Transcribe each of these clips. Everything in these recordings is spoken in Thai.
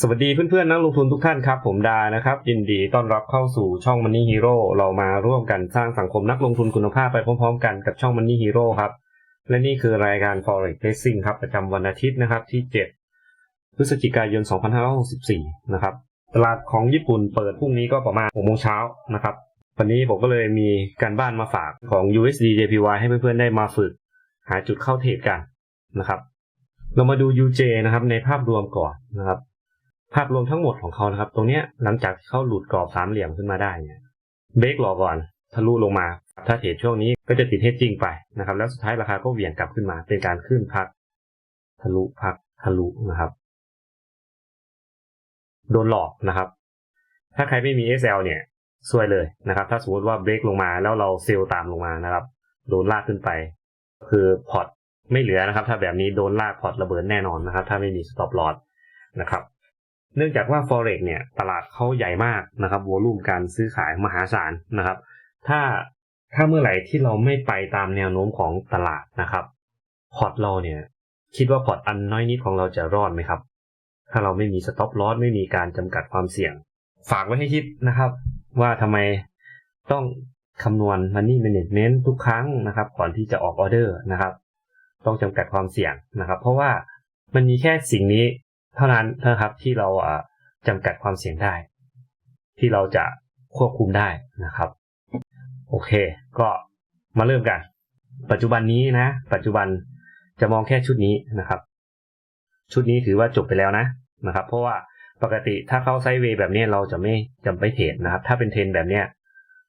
สวัสดีเพื่อนๆนักลงทุนทุกท่านครับ ผมดานะครับ ยินดีต้อนรับเข้าสู่ช่อง Money Hero เรามาร่วมกันสร้างสังคมนักลงทุนคุณภาพไปพร้อมๆ กันกับช่อง Money Hero ครับ และนี่คือรายการ Forex Trading ครับ ประจำวันอาทิตย์นะครับที่ 7 พฤศจิกายน 2564 นะครับ ตลาดของญี่ปุ่นเปิดพรุ่งนี้ก็ประมาณ6โมงเช้านะครับ วันนี้ผมก็เลยมีการบ้านมาฝากของ USD JPY ให้เพื่อนๆได้มาฝึก หาจุดเข้าเทรดกันนะครับ เรามาดู UJ นะครับในภาพรวมก่อนนะครับ ภาพรวมทั้งหมดของเขานะครับ ตรงเนี้ยหลังจากที่เขาหลุดกรอบสามเหลี่ยมขึ้นมาได้เนี่ยเบรกรอก่อนทะลุลงมา ถ้าเทรดช่วงนี้ก็จะติดเฮดจิ้งไปนะครับ แล้วสุดท้ายราคาก็เหวี่ยงกลับขึ้นมา เป็นการขึ้นพัก ทะลุพักทะลุนะครับ โดนหลอกนะครับ ถ้าใครไม่มี SL เนี่ยซวยเลยนะครับ ถ้าสมมติว่าเบรกลงมาแล้วเราเซลล์ตามลงมานะครับ โดนลากขึ้นไป คือพอร์ตไม่เหลือนะครับ ถ้าแบบนี้โดนลากพอร์ตระเบิดแน่นอนนะครับ ถ้าไม่มีสต็อปลอสนะครับ เนื่องจากว่า forex เนี่ยตลาดเขาใหญ่มากนะครับวอลุ่มการซื้อขายมหาศาลนะครับ ถ้าถ้าเมื่อไหร่ที่เราไม่ไปตามแนวโน้มของตลาดนะครับ พอร์ตเราเนี่ย คิดว่าพอร์ตอันน้อยนิดของเราจะรอดไหมครับ ถ้าเราไม่มีสต็อปลอสไม่มีการจำกัดความเสี่ยง ฝากไว้ให้คิดนะครับ ว่าทำไมต้องคำนวณ money management ทุกครั้งนะครับ ก่อนที่จะออกออเดอร์นะครับ ต้องจำกัดความเสี่ยงนะครับ เพราะว่ามันมีแค่สิ่งนี้ เท่านั้นนะครับที่เราจำกัดความเสี่ยงได้ ที่เราจะควบคุมได้นะครับ โอเค ก็มาเริ่มกัน ปัจจุบันนี้นะ ปัจจุบันจะมองแค่ชุดนี้นะครับ ชุดนี้ถือว่าจบไปแล้วนะนะครับ เพราะว่าปกติถ้าเข้าไซด์เวย์แบบนี้เราจะไม่จำไปเทรดนะครับ ถ้าเป็นเทรนแบบเนี้ย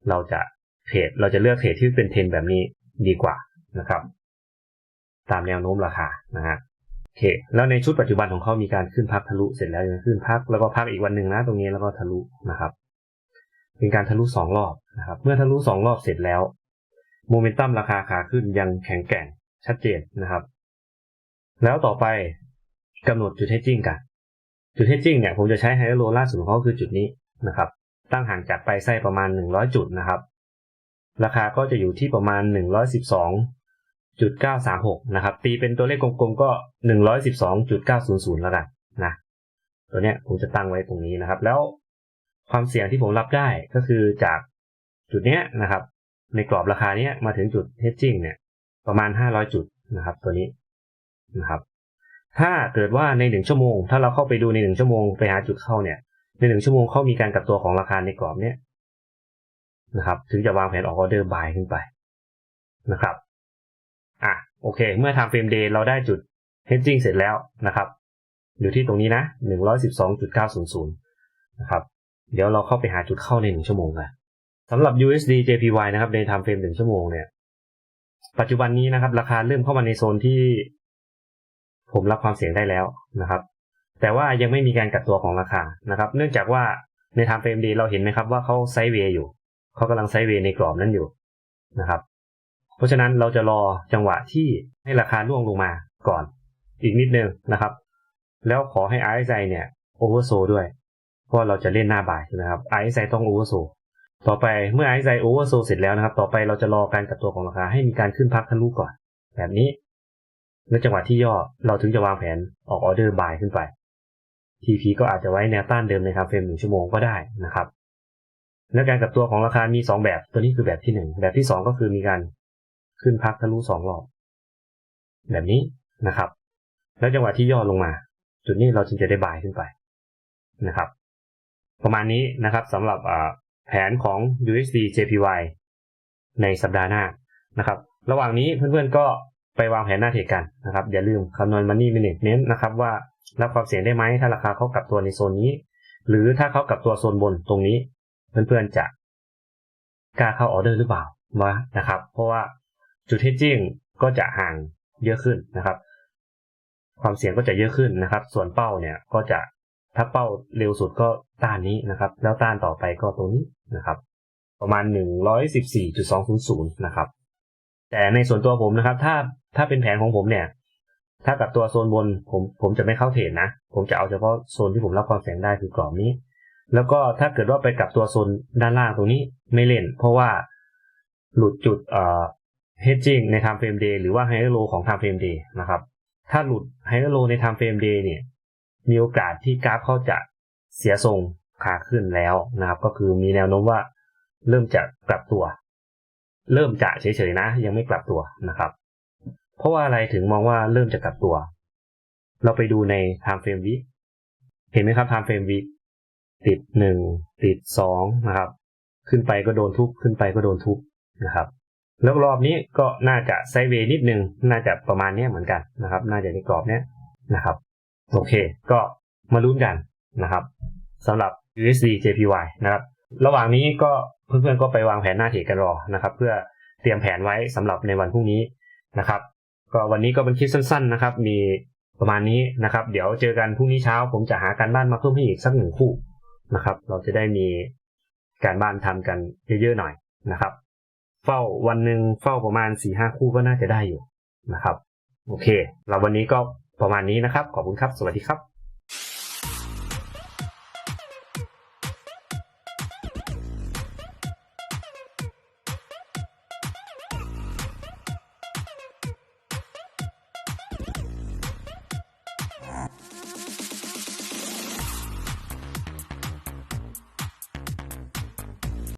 เราจะเทรดเราจะเลือกเทรดที่เป็นเทรนแบบนี้ดีกว่านะครับ ตามแนวโน้มราคานะฮะ เค แล้วในชุดปัจจุบันของเขามีการขึ้นพักทะลุเสร็จแล้วยังขึ้นพักแล้วก็พักอีกวันหนึ่งนะตรงนี้แล้วก็ทะลุนะครับ เป็นการทะลุสองรอบนะครับ เมื่อทะลุสองรอบเสร็จแล้วโมเมนตัมราคาขาขึ้นยังแข็งแกร่งชัดเจนนะครับ แล้วต่อไปกำหนดจุดเฮดจิ้งกันจุดเฮดจิ้งเนี่ยผมจะใช้ไฮโลล่าสุดของเขาคือจุดนี้นะครับ ตั้งห่างจากปไส้ประมาณ 100 จุดนะครับ ราคาก็จะอยู่ที่ประมาณ 112 จุด936นะครับ ตีเป็นตัวเลขกลมๆก็112.900แล้วกันนะตัวเนี้ยผมจะตั้งไว้ตรงนี้นะครับ แล้วความเสี่ยงที่ผมรับได้ก็คือจากจุดเนี้ยนะครับ ในกรอบราคาเนี้ยมาถึงจุด hedging เนี่ย ประมาณ500จุดนะครับ ตัวนี้นะครับ ถ้าเกิดว่าในหนึ่งชั่วโมง ถ้าเราเข้าไปดูในหนึ่งชั่วโมงไปหาจุดเข้าเนี่ย ในหนึ่งชั่วโมงเขามีการกลับตัวของราคาในกรอบเนี้ยนะครับ ถึงจะวางแผนออกออเดอร์บายขึ้นไปนะครับ อะโอเค เมื่อทำเฟรมเดย์เราได้จุด hedging เสร็จแล้วนะครับอยู่ที่ตรงนี้นะ 112.900 นะครับ เดี๋ยวเราเข้าไปหาจุดเข้าในหนึ่งชั่วโมงกันสำหรับ USD JPY นะครับ ในทำเฟรมหนึ่งชั่วโมงเนี่ย ปัจจุบันนี้นะครับ ราคาเริ่มเข้ามาในโซนที่ ผมรับความเสี่ยงได้แล้วนะครับ แต่ว่ายังไม่มีการกัดตัวของราคานะครับ เนื่องจากว่าในทำเฟรมเดย์เราเห็นไหมครับว่าเขาไซด์เวย์อยู่ เขากำลังไซด์เวย์ในกรอบนั้นอยู่นะครับ เพราะฉะนั้นเราจะรอจังหวะที่ให้ราคาร่วงลงมาก่อน อีกนิดนึงนะครับ แล้วขอให้ RSI เนี่ยโอเวอร์โซด้วย เพราะเราจะเล่นหน้าบ่ายใช่ไหมครับ RSI ต้องโอเวอร์โซต่อไปเมื่อ RSI โอเวอร์โซเสร็จแล้วนะครับ ต่อไปเราจะรอการกลับตัวของราคาให้มีการขึ้นพักทะลุก่อน แบบนี้ในจังหวะที่ย่อเราถึงจะวางแผนออกออเดอร์บายขึ้นไป TP ก็อาจจะไว้แนวต้านเดิมในทางเฟรมหนึ่งชั่วโมงก็ได้นะครับและการกลับตัวของราคามีสองแบบ ตัวนี้คือแบบที่หนึ่งแบบที่สองก็คือมีการ ขึ้นพักทะลุสองรอบ แบบนี้นะครับ แล้วจังหวะที่ย่อลงมา จุดนี้เราจึงจะได้บายขึ้นไปนะครับ ประมาณนี้นะครับสำหรับแผนของ USD JPY ในสัปดาห์หน้านะครับ ระหว่างนี้เพื่อนๆก็ไปวางแผนหน้าเทรดกันนะครับ อย่าลืมคำนวณ Money Management นะครับว่ารับความเสี่ยงได้ไหมถ้าราคาเขากลับตัวในโซนนี้ หรือถ้าเขากลับตัวโซนบนตรงนี้ เพื่อนๆจะกล้าเข้าออเดอร์หรือเปล่าว่านะครับ เพราะว่า จุด hedging ก็จะห่างเยอะขึ้นนะครับ ความเสี่ยงก็จะเยอะขึ้นนะครับ ส่วนเป้าเนี่ยก็จะถ้าเป้าเร็วสุดก็ต้านนี้นะครับ แล้วต้านต่อไปก็ตรงนี้นะครับ ประมาณ 114.200 นะครับ แต่ในส่วนตัวผมนะครับ ถ้าถ้าเป็นแผนของผมเนี่ย ถ้ากับตัวโซนบนผมผมจะไม่เข้าเทรดนะ ผมจะเอาเฉพาะโซนที่ผมรับความเสี่ยงได้คือกรอบนี้ แล้วก็ถ้าเกิดว่าไปกับตัวโซนด้านล่างตรงนี้ไม่เล่น เพราะว่าหลุดจุดเอ่อ hedging ใน time frame day หรือว่า higher low ของ time frame day นะครับ ถ้าหลุด higher low ใน time frame day เนี่ย มีโอกาสที่กราฟเขาจะเสียทรงขาขึ้นแล้วนะครับ ก็คือมีแนวโน้มว่าเริ่มจะกลับตัว เริ่มจะเฉยๆนะ ยังไม่กลับตัวนะครับ เพราะว่าอะไรถึงมองว่าเริ่มจะกลับตัว เราไปดูใน time frame week เห็นไหมครับ time frame week ติดหนึ่งติดสองนะครับ ขึ้นไปก็โดนทุบขึ้นไปก็โดนทุบนะครับ แล้วรอบนี้ก็น่าจะไซด์เวย์นิดนึง น่าจะประมาณนี้เหมือนกันนะครับ น่าจะในกรอบเนี้ยนะครับ โอเค ก็มาลุ้นกันนะครับสำหรับ USD JPY นะครับ ระหว่างนี้ก็เพื่อนๆก็ไปวางแผนหน้าเทรดกันรอนะครับ เพื่อเตรียมแผนไว้สำหรับในวันพรุ่งนี้นะครับ ก็วันนี้ก็เป็นคลิปสั้น ๆ นะครับ มีประมาณนี้นะครับ เดี๋ยวเจอกันพรุ่งนี้เช้า ผมจะหาการบ้านมาเพิ่มให้อีกสักหนึ่งคู่นะครับ เราจะได้มีการบ้านทำกันเยอะๆหน่อยนะครับ เฝ้าวันหนึ่งเฝ้าประมาณสี่ห้าคู่ก็น่าจะได้อยู่นะครับ โอเค เราวันนี้ก็ประมาณนี้นะครับ ขอบคุณครับ สวัสดีครับ